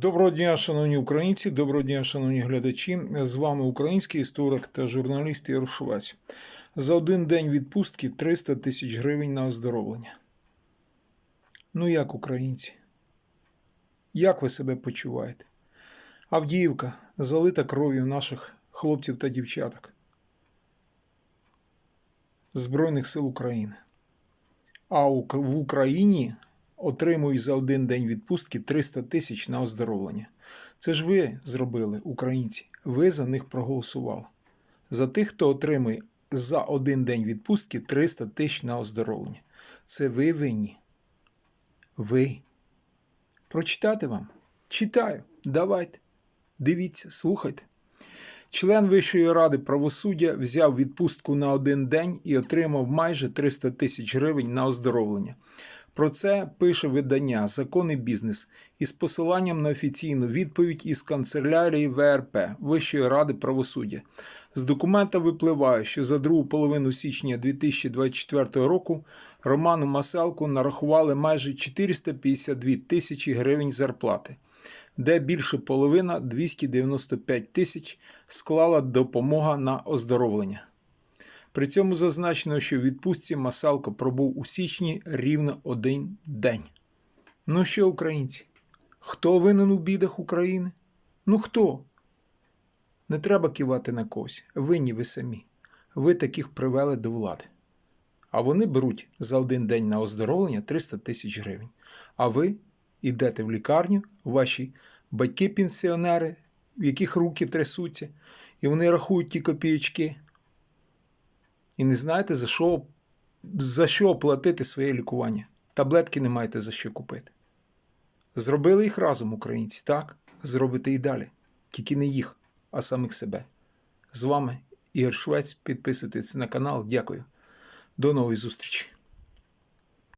Доброго дня, шановні українці, доброго дня, шановні глядачі. З вами український історик та журналіст Швець. За один день відпустки 300 тисяч гривень на оздоровлення. Ну як, українці? Як ви себе почуваєте? Авдіївка залита кров'ю наших хлопців та дівчаток Збройних сил України. А в Україні отримують за один день відпустки 300 тисяч на оздоровлення. Це ж ви зробили, українці. Ви за них проголосували. За тих, хто отримує за один день відпустки 300 тисяч на оздоровлення. Це ви винні. Ви. Прочитати вам? Читаю. Давайте. Дивіться, слухайте. Член Вищої ради правосуддя взяв відпустку на один день і отримав майже 300 тисяч гривень на оздоровлення. Про це пише видання Закон бізнес із посиланням на офіційну відповідь із канцелярії ВРП Вищої ради правосуддя. З документа випливає, що за другу половину січня 2024 року Роману Маселку нарахували майже 452 тисячі гривень зарплати, де більше половина 295 тисяч склала допомога на оздоровлення. При цьому зазначено, що в відпустці Масалко пробув у січні рівно один день. Ну що, українці? Хто винен у бідах України? Ну хто? Не треба кивати на когось. Винні ви самі. Ви таких привели до влади. А вони беруть за один день на оздоровлення 300 тисяч гривень. А ви йдете в лікарню, ваші батьки-пенсіонери, в яких руки трясуться, і вони рахують ті копієчки і не знаєте, за що, за що платити своє лікування. Таблетки не маєте за що купити. Зробили їх разом, українці, так? Зробите і далі. Тільки не їх, а самих себе. З вами Ігор Швець. Підписуйтесь на канал. Дякую. До нової зустрічі.